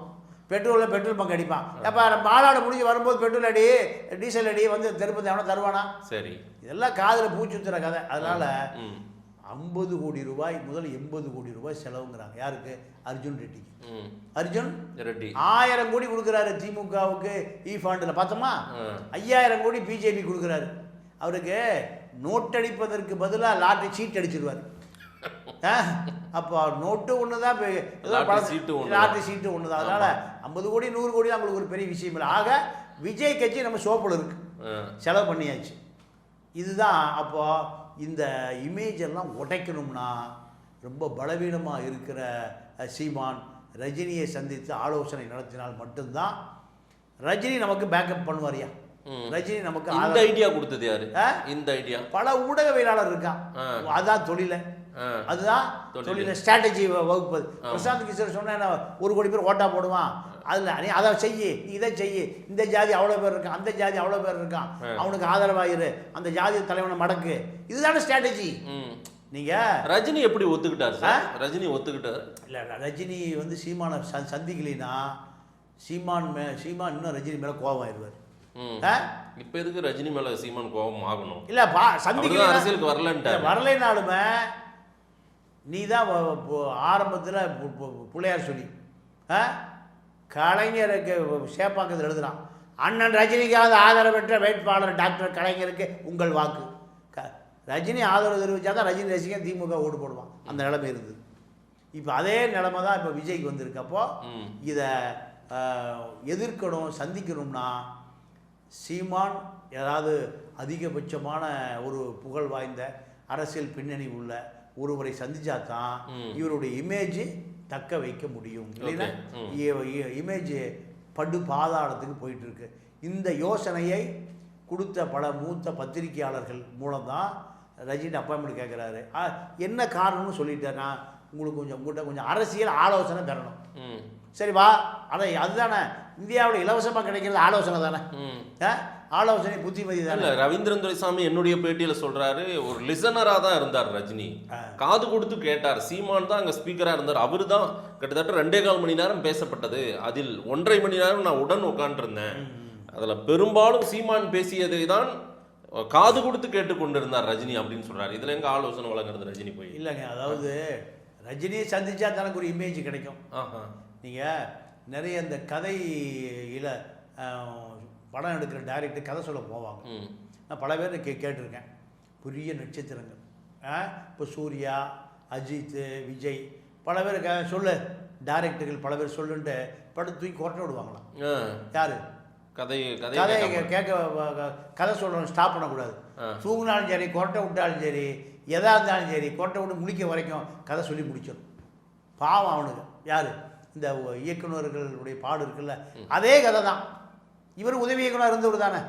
C: பெட்ரோலில் பெட்ரோல் பங்கு அடிப்பான் அப்போ நம்ம முடிஞ்சு வரும்போது பெட்ரோல் அடி டீசல் அடி வந்து தெருப்பு அவனை தருவானா சரி இதெல்லாம் காதில் பூச்சி ஊத்துற கதை அதனால் ஐம்பது கோடி ரூபாய் முதல் எண்பது கோடி ரூபாய் செலவுங்கிறாங்க யாருக்கு அர்ஜுன் ரெட்டிக்கு அர்ஜுன் ரெட்டி ஆயிரம் கோடி கொடுக்குறாரு திமுகவுக்கு இ ஃபாண்டில் பார்த்தோமா ஐயாயிரம் கோடி பிஜேபி கொடுக்குறாரு அவருக்கு நோட்டடிப்பதற்கு பதிலாக லாட்டரி சீட் அடிச்சிருவார் அப்போ நோட்டு ஒன்று தான்
D: லாட்டரி
C: சீட்டு ஒன்று தான் அதனால் ஐம்பது கோடி நூறு கோடி அவங்களுக்கு ஒரு பெரிய விஷயம் இல்லை ஆக விஜய் கட்சி நம்ம சோப்பில் இருக்கு செலவு பண்ணியாச்சு இதுதான் அப்போது இந்த இமேஜ் எல்லாம் உடைக்கணும்னா ரொம்ப பலவீனமாக இருக்கிற சீமான் ரஜினியை சந்தித்து ஆலோசனை நடத்தினால் மட்டும்தான் ரஜினி நமக்கு பேக்கப் பண்ணுவாரியா ரஜினி நமக்கு
D: இந்த ஐடியா கொடுத்தது யாரு இந்த ஐடியா
C: பல ஊடகவியலாளர் இருக்கான் அதான் தொழில அதுதான் தொழில ஸ்ட்ராட்டஜி வகுப்பது பிரசாந்த் கிஷோர் சொன்னா ஒரு கோடி பேர் ஓட்டா போடுவான் அதுல நீ அதை செய் இதை செய் இந்த ஜாதி அவ்வளோ பேர் இருக்கான் அந்த ஜாதி அவ்வளவு பேர் இருக்கான் அவனுக்கு ஆதரவாயிரு அந்த ஜாதி தலைவனை மடக்கு இதுதான ஸ்ட்ராட்டஜி நீங்க
D: ரஜினி எப்படி ஒத்துக்கிட்டாரு சார் ரஜினி ஒத்துக்கிட்டாரு
C: இல்லை ரஜினி வந்து சீமானை சந்திக்கலைன்னா சீமான் மே சீமான் இன்னும் ரஜினி மேல கோபம் ஆயிடுவார்
D: இப்போ எதுக்கு ரஜினி மேல சீமான் கோபம் ஆகணும்
C: இல்லை பா சந்திக்க
D: அரசியலுக்கு வரலன்ட்டு
C: வரலைனாலுமே நீ தான் ஆரம்பத்தில் பிள்ளையார் சொல்லி கலைஞருக்கு சேப்பாக்கத்தில் எழுதுனான் அண்ணன் ரஜினிக்காவது ஆதரவு பெற்ற வேட்பாளர் டாக்டர் கலைஞருக்கு உங்கள் வாக்கு க ரஜினி ஆதரவு தெரிவித்தா தான் ரஜினி ரசிகன் திமுக ஓடு போடுவான் அந்த நிலைமை இருந்தது இப்போ அதே நிலைமை தான் இப்போ விஜய்க்கு வந்திருக்கப்போ இதை எதிர்க்கணும் சந்திக்கணும்னா சீமான் ஏதாவது அதிகபட்சமான ஒரு புகழ் வாய்ந்த அரசியல் பின்னணி உள்ள ஒருவரை சந்திச்சா தான் இவருடைய இமேஜ் தக்க வைக்க முடியும் இல்லைன்னா இமேஜ் படு பாதாளத்துக்கு போயிட்டு இருக்கு இந்த யோசனையை கொடுத்த பல மூத்த பத்திரிகையாளர்கள் மூலம்தான் ரஜினி அப்பாயின்மெண்ட் கேட்குறாரு என்ன காரணம்னு சொல்லிட்டேன் உங்களுக்கு கொஞ்சம் உங்கள்கிட்ட கொஞ்சம் அரசியல் ஆலோசனை தரணும் சரி வா அதை அதுதானே இந்தியாவில் இலவசமாக கிடைக்கிறது ஆலோசனை தானே ஆலோசனை புத்திமதி
D: இல்லை ரவீந்திரன் துரைசாமி என்னுடைய பேட்டியில் சொல்கிறாரு ஒரு லிசனராக தான் இருந்தார் ரஜினி காது கொடுத்து கேட்டார் சீமான் தான் அங்கே ஸ்பீக்கராக இருந்தார் அவர் தான் கிட்டத்தட்ட ரெண்டே கால் மணி நேரம் பேசப்பட்டது அதில் ஒன்றரை மணி நேரம் நான் உடன் உட்காந்துருந்தேன் அதில் பெரும்பாலும் சீமான் பேசியதை தான் காது கொடுத்து கேட்டு கொண்டிருந்தார் ரஜினி அப்படின்னு சொல்கிறார் இதில் எங்கே ஆலோசனை வழங்குறது ரஜினி போய்
C: இல்லைங்க அதாவது ரஜினியை சந்தித்தா தனக்கு ஒரு இமேஜ் கிடைக்கும் நீங்கள் நிறைய இந்த கதையில் படம் எடுக்கிற டேரக்டர் கதை சொல்ல போவாங்க நான் பல பேர் கே கேட்டிருக்கேன் புரிய நட்சத்திரங்கள் இப்போ சூர்யா அஜித் விஜய் பல பேர் க சொல்லு டேரக்டர்கள் பல பேர் சொல்லுன்ட்டு படம் தூக்கி கொரட்ட விடுவாங்களாம் யார்
D: கதை கதை
C: கேட்க கதை சொல்கிறவங்க ஸ்டாப் பண்ணக்கூடாது தூங்கினாலும் சரி கொரட்டை விட்டாலும் சரி எதாக இருந்தாலும் சரி கொரட்டை விட்டு முடிக்க வரைக்கும் கதை சொல்லி முடிச்சிடும் பாவம் அவனுக்கு யார் இந்த இயக்குநர்களுடைய பாடு இருக்குல்ல அதே கதை தான் இவர் உதவி இயக்குனர் இருந்தவர் தானே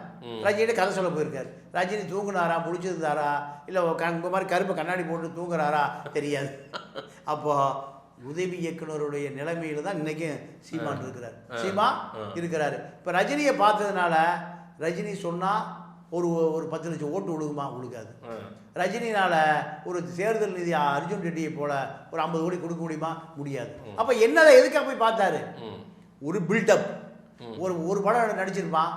C: ரஜினி கதை சொல்ல போயிருக்கார் ரஜினி தூங்குனாரா முடிச்சிருந்தாரா இல்லை இந்த மாதிரி கருப்பு கண்ணாடி போட்டு தூங்குறாரா தெரியாது அப்போது உதவி இயக்குனருடைய நிலைமையில தான் இன்றைக்கும் சீமான் இருக்கிறார் சீமா இருக்கிறாரு இப்போ ரஜினியை பார்த்ததுனால ரஜினி சொன்னால் ஒரு ஒரு பத்து லட்சம் ஓட்டு விழுகுமா விழுகாது ரஜினினால் ஒரு தேர்தல் நிதி அர்ஜுன் ரெட்டியை போல ஒரு ஐம்பது கோடி கொடுக்க முடியுமா முடியாது அப்போ என்னதை எதுக்காக போய் பார்த்தாரு ஒரு பில்டப் ஒரு ஒரு படம் நடிச்சிருப்பான்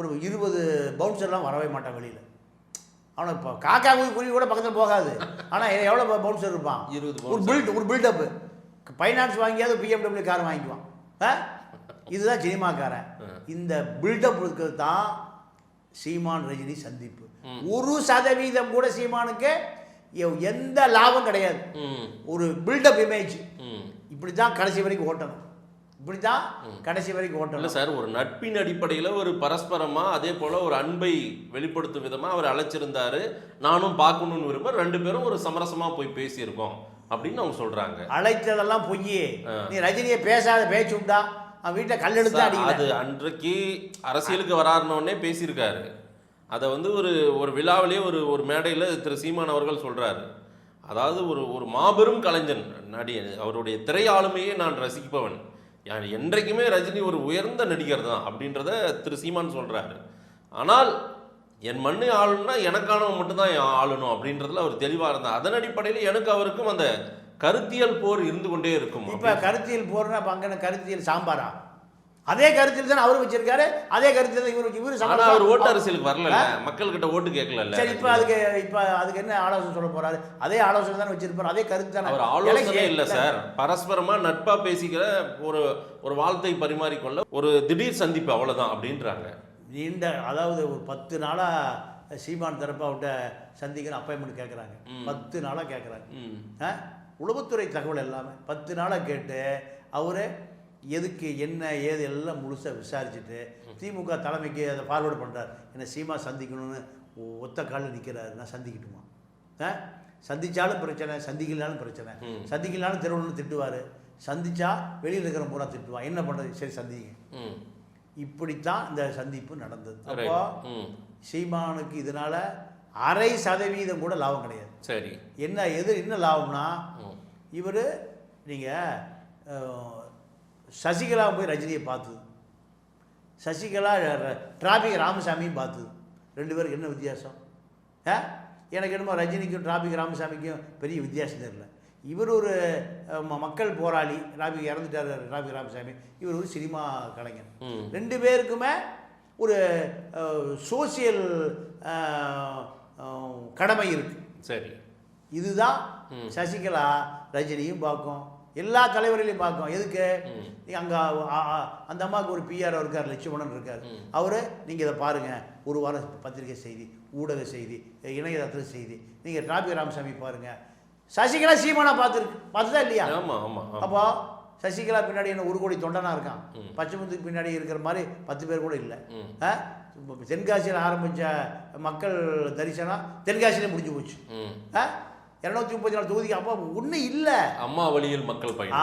C: ஒரு இருபது பவுன்சர்லாம் வரவே மாட்டான் வெளியில அவனை இப்போ காக்கா குழி கூட பக்கத்தில் போகாது ஆனால் எவ்வளோ பவுன்சர் இருப்பான் இருபது ஒரு பில்ட் ஒரு பில்டப்பு ஃபைனான்ஸ் வாங்கியாவது பிஎம்டபிள்யூ கார் வாங்கிக்குவான் இதுதான் சினிமாக்காரன் இந்த பில்டப் இருக்கிறது தான் சீமான் ரஜினி சந்திப்பு ஒரு சதவீதம் கூட சீமானுக்கு எந்த லாபம் கிடையாது ஒரு பில்டப் இமேஜ் இப்படி தான் கடைசி வரைக்கும் ஓட்டணும் இப்படி தான் கடைசி வரைக்கும் ஓட்டணும்
D: சார் ஒரு நட்பின் அடிப்படையில் ஒரு பரஸ்பரமாக அதே போல் ஒரு அன்பை வெளிப்படுத்தும் விதமாக அவர் அழைச்சிருந்தாரு நானும் பார்க்கணும்னு விரும்ப ரெண்டு பேரும் ஒரு சமரசமாக போய் பேசியிருக்கோம் அப்படின்னு அவங்க சொல்கிறாங்க
C: அழைச்சதெல்லாம் பொய்யே நீ ரஜினியை பேசாத பேச்சு உண்டா அவன் வீட்டில் கல் எடுத்து
D: அது அன்றைக்கு அரசியலுக்கு வராருனோடனே பேசியிருக்காரு அதை வந்து ஒரு ஒரு விழாவிலேயே ஒரு ஒரு மேடையில் திரு சீமான் அவர்கள் சொல்கிறாரு அதாவது ஒரு ஒரு மாபெரும் கலைஞன் நடிகன் அவருடைய திரை ஆளுமையே நான் ரசிப்பவன் என்றைக்குமே ரஜினி ஒரு உயர்ந்த நடிகர் தான் அப்படின்றத திரு சீமான் சொல்கிறாரு ஆனால் என் மண்ணு ஆளுன்னா எனக்கானவன் மட்டும்தான் ஆளணும் அப்படின்றதுல அவர் தெளிவாக இருந்தார் அதன் அடிப்படையில் எனக்கு அவருக்கும் அந்த கருத்தியல் போர் இருந்து கொண்டே இருக்கும் இப்ப கருத்தியல் போர்னா பங்கன கருத்தியல் சாம்பாரா அதே கருத்தில் தான் அவரு வச்சிருக்காரு அதே கருத்தில் தான் இவருக்கு இவரு அவர் ஓட்டு அரசியலுக்கு வரல மக்கள்கிட்ட ஓட்டு கேட்கல சரி இப்ப அதுக்கு இப்ப அதுக்கு என்ன ஆலோசனை சொல்ல போறாரு அதே ஆலோசனை தான் வச்சிருப்பாரு அதே கருத்து தான் அவர் ஆலோசனை இல்ல சார் பரஸ்பரமா நட்பா பேசிக்கிற ஒரு ஒரு வாழ்த்தை பரிமாறிக்கொள்ள ஒரு திடீர் சந்திப்பு அவ்வளவுதான் அப்படின்றாங்க நீண்ட அதாவது ஒரு பத்து நாளா சீமான் தரப்பா அவட்ட சந்திக்கிற அப்பாயின்மெண்ட் கேட்கறாங்க பத்து நாளா கேட்கறாங்க உளவுத்துறை தகவல் எல்லாமே பத்து நாளாக கேட்டு அவரே எதுக்கு என்ன ஏது எல்லாம் முழுசாக விசாரிச்சுட்டு திமுக தலைமைக்கு அதை ஃபார்வேர்டு பண்ணுறார் என்னை சீமா சந்திக்கணும்னு ஒத்த காலில் நிற்கிறாரு நான் சந்திக்கட்டுமா ஆ சந்தித்தாலும் பிரச்சனை சந்திக்கலனாலும் பிரச்சனை சந்திக்கலனாலும் திருவண்ணு திட்டுவார் சந்தித்தா வெளியில் இருக்கிற பூரா திட்டுவான் என்ன பண்ணுறது சரி சந்திங்க இப்படித்தான் இந்த சந்திப்பு நடந்தது அப்போ சீமானுக்கு இதனால அரை சதவீதம் கூட லாபம் கிடையாது சரி என்ன எது என்ன லாபம்னா இவர் நீங்கள் சசிகலா போய் ரஜினியை பார்த்து சசிகலா டிராபிக் ராமசாமியும் பார்த்து ரெண்டு பேருக்கு என்ன வித்தியாசம் ஆ எனக்கு என்னமோ ரஜினிக்கும் டிராபிக் ராமசாமிக்கும் பெரிய வித்தியாசம் தெரியல இவர் ஒரு மக்கள் போராளி டிராபிக் இறந்துட்டார் டிராபிக் ராமசாமி இவர் ஒரு சினிமா கலைஞர் ரெண்டு பேருக்குமே ஒரு சோசியல் கடமை இருக்குது சரி இதுதான் சசிகலா ரஜினியும் பார்க்கும் எல்லா தலைவர்களையும் பார்க்கும் எதுக்கு அங்கே அந்த அம்மாவுக்கு ஒரு பிஆர் இருக்கார் லட்சுமணன் இருக்கார் அவர் நீங்கள் இதை பாருங்கள் ஒரு வாரம் பத்திரிகை செய்தி ஊடக செய்தி இணையதளத்தில் செய்தி நீங்கள் டாபி ராமசாமி பாருங்கள் சசிகலா சீமானா பார்த்துருக்கு பார்த்துதான் இல்லையா ஆமாம் ஆமாம் அப்போ சசிகலா பின்னாடி என்ன ஒரு கோடி தொண்டனாக இருக்கான் பச்சை முத்துக்கு பின்னாடி இருக்கிற மாதிரி பத்து பேர் கூட இல்லை தென்காசியில் ஆரம்பித்த மக்கள் தரிசனம் தென்காசியிலே முடிஞ்சு போச்சு ஆ இரநூத்தி முப்பத்தி நாலு தொகுதிக்கு அப்போ ஒன்றும் இல்லை அம்மா வழியில் மக்கள் பயணம்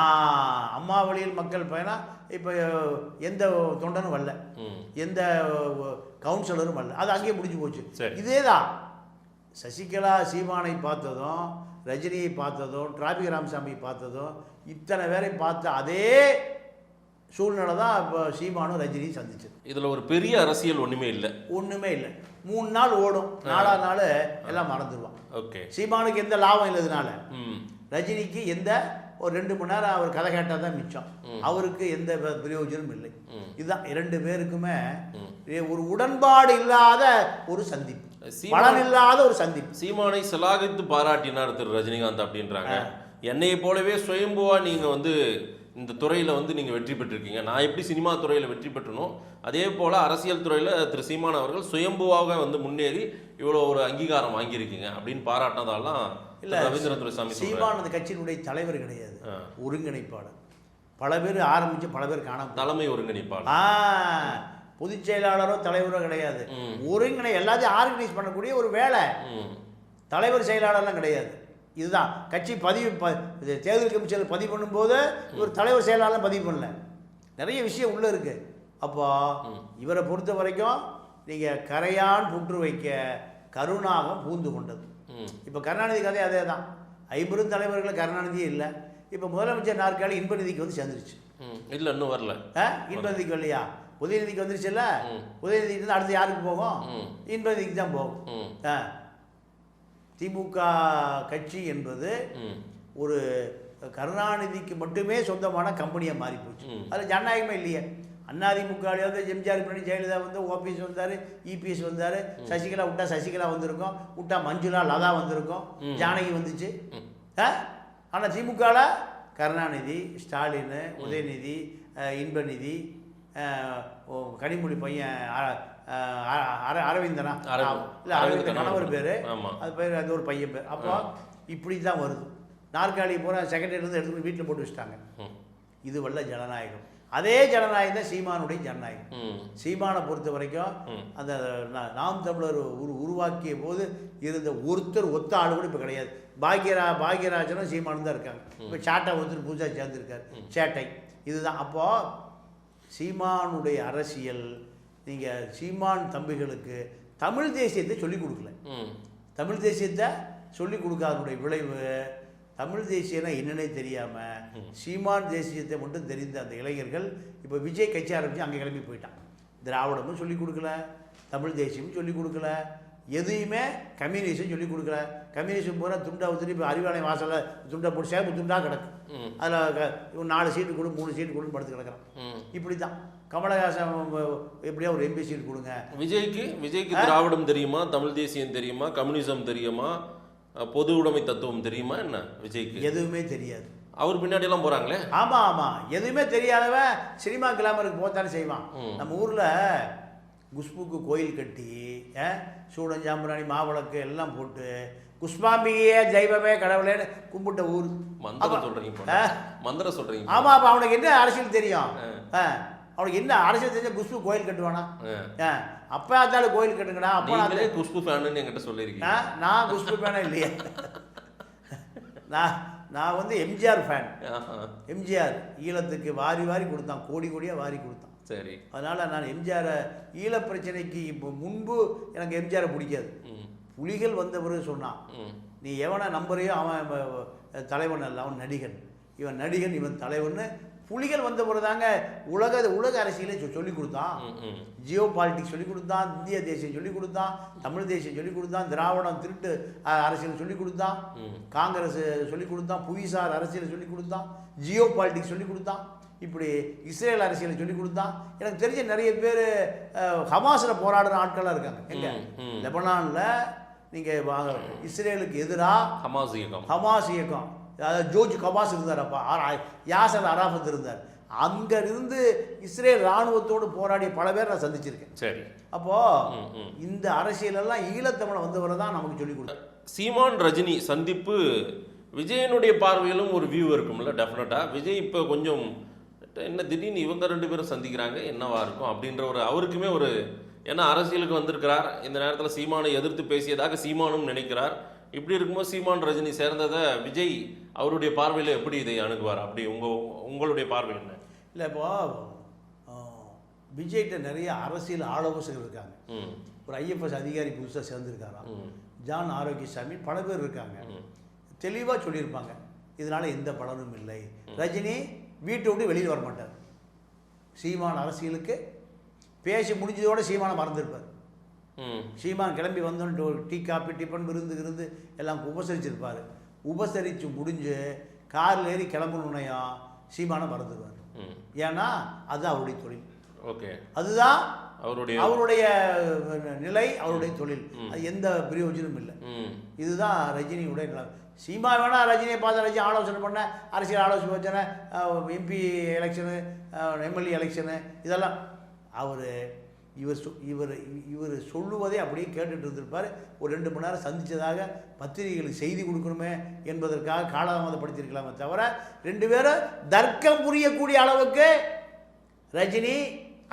D: அம்மா வழியில் மக்கள் பயணம் இப்போ எந்த தொண்டனும் வரல எந்த கவுன்சிலரும் வரல அது அங்கேயே முடிஞ்சு போச்சு இதே தான் சசிகலா சீமானை பார்த்ததும் ரஜினியை பார்த்ததும் டிராபிக் ராமசாமியை பார்த்ததும் இத்தனை பேரை பார்த்த அதே சூழ்நிலை தான் இப்போ சீமானும் ரஜினியும் சந்திச்சது இதில் ஒரு பெரிய அரசியல் ஒன்றுமே இல்லை ஒன்றுமே இல்லை மூணு நாள் ஓடும் நாலாவது நாள் எல்லாம் மறந்துடுவான் ஓகே சீமானுக்கு எந்த லாபம் இல்லதுனால ரஜினிக்கு எந்த ஒரு ரெண்டு மணி நேரம் அவர் கதை கேட்டால் தான் மிச்சம் அவருக்கு எந்த பிரயோஜனமும் இல்லை இதுதான் இரண்டு பேருக்குமே ஒரு உடன்பாடு இல்லாத ஒரு சந்திப்பு பலன் இல்லாத ஒரு சந்திப்பு சீமானை சிலாகித்து பாராட்டினார் திரு ரஜினிகாந்த் அப்படின்றாங்க என்னையை போலவே சுயம்புவா நீங்கள் வந்து இந்த துறையில் வந்து நீங்கள் வெற்றி பெற்றிருக்கீங்க நான் எப்படி சினிமா துறையில் வெற்றி பெற்றனோ அதே போல் அரசியல் துறையில் திரு சீமான் அவர்கள் சுயம்புவாக வந்து முன்னேறி இவ்வளோ ஒரு அங்கீகாரம் வாங்கியிருக்கீங்க அப்படின்னு பாராட்டினதாலாம் இல்லை ரவீந்திர துரைசாமி சீமான் அந்த கட்சியினுடைய தலைவர் கிடையாது ஒருங்கிணைப்பாளர் பல பேர் ஆரம்பித்து பல பேர் காண தலைமை ஒருங்கிணைப்பாளர் பொதுச் செயலாளரோ தலைவரோ கிடையாது ஒருங்கிணை எல்லாத்தையும் ஆர்கனைஸ் பண்ணக்கூடிய ஒரு வேலை தலைவர் செயலாளர்லாம் கிடையாது இதுதான் கட்சி பதிவு ப இது தேர்தல் கமிஷனில் பதிவு பண்ணும்போது ஒரு தலைவர் செயலாளர் பதிவு பண்ணல நிறைய விஷயம் உள்ளே இருக்குது அப்போ இவரை பொறுத்த வரைக்கும் நீங்கள் கரையான் புற்று வைக்க கருணாகம் பூந்து கொண்டது இப்போ கருணாநிதி கதை அதே தான் ஐம்பெரும் தலைவர்கள் கருணாநிதி இல்லை இப்போ முதலமைச்சர் நாற்காலி இன்பநிதிக்கு வந்து சேர்ந்துருச்சு இல்லை இன்னும் வரல ஆ இன்பநிதிக்கு இல்லையா உதயநிதிக்கு வந்துருச்சுல்ல உதயநிதிக்கு அடுத்து யாருக்கு போகும் இன்பநிதிக்கு தான் போகும் ஆ திமுக கட்சி என்பது ஒரு கருணாநிதிக்கு மட்டுமே சொந்தமான கம்பெனியாக மாறி போச்சு அதில் ஜனநாயகமே இல்லையே அதிமுக வந்து எம்ஜிஆர் பண்ணி ஜெயலலிதா வந்து ஓபிஎஸ் வந்தார் இபிஎஸ் வந்தார் சசிகலா விட்டா சசிகலா வந்திருக்கோம் விட்டா மஞ்சுளா லதா வந்திருக்கோம் ஜானகி வந்துச்சு ஆனால் திமுகவில் கருணாநிதி ஸ்டாலின் உதயநிதி இன்பநிதி கனிமொழி பையன் அரவிந்தனா இல்லை அரவிந்த கணவர் பேர் அது பேர் அந்த ஒரு பையன் பேர் அப்போ இப்படி தான் வருது நாற்காலி பூரா செக்ரட்டரியிலேருந்து எடுத்து வீட்டில் போட்டு வச்சுட்டாங்க இது வல்ல ஜனநாயகம் அதே ஜனநாயகம் தான் சீமானுடைய ஜனநாயகம் சீமானை பொறுத்த வரைக்கும் அந்த நாம் தமிழர் உரு உருவாக்கிய போது இருந்த ஒருத்தர் ஒத்த ஆள் கூட இப்போ கிடையாது பாக்யரா பாக்யராஜனும் சீமானும் தான் இருக்காங்க இப்போ சாட்டை ஒருத்தர் பூஜா சேர்ந்துருக்காரு சேட்டை இதுதான் அப்போது சீமானுடைய அரசியல் நீங்கள் சீமான் தம்பிகளுக்கு தமிழ் தேசியத்தை சொல்லிக் கொடுக்கல தமிழ் தேசியத்தை சொல்லிக் கொடுக்காதனுடைய விளைவு தமிழ் தேசியம்னா என்னன்னே தெரியாமல் சீமான் தேசியத்தை மட்டும் தெரிந்த அந்த இளைஞர்கள் இப்போ விஜய் கட்சி ஆரம்பித்து அங்கே கிளம்பி போயிட்டான் திராவிடமும் சொல்லிக் கொடுக்கல தமிழ் தேசியமும் சொல்லிக் கொடுக்கல எதையுமே கம்யூனிஸ்ட் சொல்லி கொடுக்கல கம்யூனிஸ்ட் பூரா துண்டா ஊற்றி இப்போ அறிவாலயம் வாசலில் துண்டை போட்டு சேப்பு துண்டாக கிடக்கு அதில் நாலு சீட்டு கொடு மூணு சீட்டு கொடுன்னு படுத்து கிடக்கிறான் இப்படி தான் கமலஹாசன் எப்படியா ஒரு எம்பி சீட் கொடுங்க விஜய்க்கு விஜய்க்கு திராவிடம் தெரியுமா தமிழ் தேசியம் தெரியுமா கம்யூனிசம் தெரியுமா பொது உடைமை தத்துவம் தெரியுமா என்ன விஜய்க்கு எதுவுமே தெரியாது அவர் எல்லாம் போகிறாங்களே ஆமாம் ஆமாம் எதுவுமே தெரியாதவன் சினிமா கிளாமருக்கு போத்தானே செய்வான் நம்ம ஊரில் குஷ்புக்கு கோயில் கட்டி சூடம் சாம்பிராணி மாவிளக்கு எல்லாம் போட்டு குஷ்மாம்பிகையே ஜெய்வமே கடவுளேன்னு கும்பிட்ட ஊர் மந்திரம் சொல்கிறீங்க மந்திரம் சொல்கிறீங்க ஆமாம் அப்போ அவனுக்கு என்ன அரசியல் தெரியும் அவனுக்கு என்ன அரசியல் தெரிஞ்ச குஷ்பு கோயில் கட்டுவானா அப்போ இருந்தாலும் கோயில் கட்டுங்கடா அப்போ நான் குஷ்பு ஃபேனுன்னு என்கிட்ட சொல்லியிருக்கேன் நான் குஷ்பு ஃபேனே இல்லையே நான் நான் வந்து எம்ஜிஆர் ஃபேன் எம்ஜிஆர் ஈழத்துக்கு வாரி வாரி கொடுத்தான் கோடி கோடியாக வாரி கொடுத்தான் சரி அதனால் நான் எம்ஜிஆரை ஈழ பிரச்சனைக்கு இப்போ முன்பு எனக்கு எம்ஜிஆரை பிடிக்காது புலிகள் வந்த பிறகு சொன்னான் நீ எவனை நம்புறையோ அவன் தலைவன் அல்ல அவன் நடிகன் இவன் நடிகன் இவன் தலைவன் புலிகள் வந்த பிறகு தாங்க உலக உலக அரசியலே சொல்லிக் கொடுத்தான் ஜியோ பாலிட்டிக்ஸ் சொல்லிக் கொடுத்தான் இந்திய தேசியம் சொல்லிக் கொடுத்தான் தமிழ் தேசியம் சொல்லிக் கொடுத்தான் திராவிடம் திருட்டு அரசியல் சொல்லிக் கொடுத்தான் காங்கிரஸ் சொல்லிக் கொடுத்தான் புவிசார் அரசியல் சொல்லிக் கொடுத்தான் ஜியோ பாலிட்டிக்ஸ் சொல்லிக் கொடுத்தான் இப்படி இஸ்ரேல் அரசியலை சொல்லி கொடுத்தான் எனக்கு தெரிஞ்ச நிறைய பேர் ஹமாஸில் போராடுற ஆட்கள்லாம் இருக்காங்க எங்க லெபனானில் நீங்கள் இஸ்ரேலுக்கு எதிராக ஹமாஸ் இயக்கம் ஹமாஸ் இயக்கம் அதாவது ஜோஜ் ஹமாஸ் இருந்தார் அப்பா யாசர் அராஃபத் இருந்தார் இருந்து இஸ்ரேல் இராணுவத்தோடு போராடிய பல பேர் நான் சந்திச்சிருக்கேன் சரி அப்போது இந்த அரசியலெல்லாம் ஈழத்தமிழை வந்தவரை தான் நமக்கு சொல்லி கொடுத்தாரு சீமான் ரஜினி சந்திப்பு விஜயனுடைய பார்வையிலும் ஒரு வியூ இருக்கும்ல டெஃபினட்டாக விஜய் இப்போ கொஞ்சம் என்ன திடீர்னு இவங்க ரெண்டு பேரும் சந்திக்கிறாங்க என்னவா இருக்கும் அப்படின்ற ஒரு அவருக்குமே ஒரு ஏன்னா அரசியலுக்கு வந்திருக்கிறார் இந்த நேரத்தில் சீமானை எதிர்த்து பேசியதாக சீமானும் நினைக்கிறார் இப்படி இருக்கும்போது சீமான் ரஜினி சேர்ந்ததை விஜய் அவருடைய பார்வையில் எப்படி இதை அணுகுவார் அப்படி உங்கள் உங்களுடைய பார்வை என்ன இல்லை இப்போ விஜய்கிட்ட நிறைய அரசியல் ஆலோசகர் இருக்காங்க ஒரு ஐஎஃப்எஸ் அதிகாரி புதுசாக சேர்ந்துருக்காராம் ஜான் ஆரோக்கியசாமி பல பேர் இருக்காங்க தெளிவாக சொல்லியிருப்பாங்க இதனால் எந்த பலனும் இல்லை ரஜினி வீட்டை விட்டு வெளியில் வர மாட்டார் சீமான் அரசியலுக்கு பேசி முடிஞ்சதோட சீமானை மறந்துருப்பார் சீமான் கிளம்பி வந்தோன்னு டீ காப்பி டிஃபன் விருந்து விருந்து எல்லாம் உபசரிச்சிருப்பார் உபசரித்து முடிஞ்சு காரில் ஏறி கிளம்பணுனையா சீமானை மறந்துருவார் ஏன்னா அதுதான் அவருடைய தொழில் ஓகே அதுதான் அவருடைய அவருடைய நிலை அவருடைய தொழில் அது எந்த பிரயோஜனமும் இல்லை இதுதான் ரஜினியுடைய சீமா வேணால் ரஜினியை பார்த்து ரஜினி ஆலோசனை பண்ண அரசியல் ஆலோசனை வச்சன எம்பி எலெக்ஷனு எம்எல்ஏ எலெக்ஷனு இதெல்லாம் அவர் இவர் சொ இவர் இவர் சொல்லுவதை அப்படியே கேட்டுட்டு இருந்திருப்பார் ஒரு ரெண்டு மணி நேரம் சந்தித்ததாக பத்திரிகைகளுக்கு செய்தி கொடுக்கணுமே என்பதற்காக காலதாமதப்படுத்தியிருக்கலாமே தவிர ரெண்டு பேரும் தர்க்கம் புரியக்கூடிய அளவுக்கு ரஜினி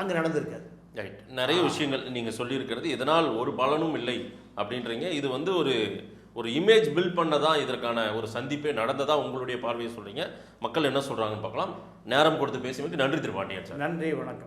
D: அங்கே நடந்திருக்கார் ரைட் நிறைய விஷயங்கள் நீங்கள் சொல்லியிருக்கிறது இதனால் ஒரு பலனும் இல்லை அப்படின்றீங்க இது வந்து ஒரு ஒரு இமேஜ் பில்ட் பண்ண தான் இதற்கான ஒரு சந்திப்பே நடந்ததாக உங்களுடைய பார்வையை சொல்கிறீங்க மக்கள் என்ன சொல்கிறாங்கன்னு பார்க்கலாம் நேரம் கொடுத்து பேசி நன்றி திருப்பாண்டியாச்சு நன்றி வணக்கம்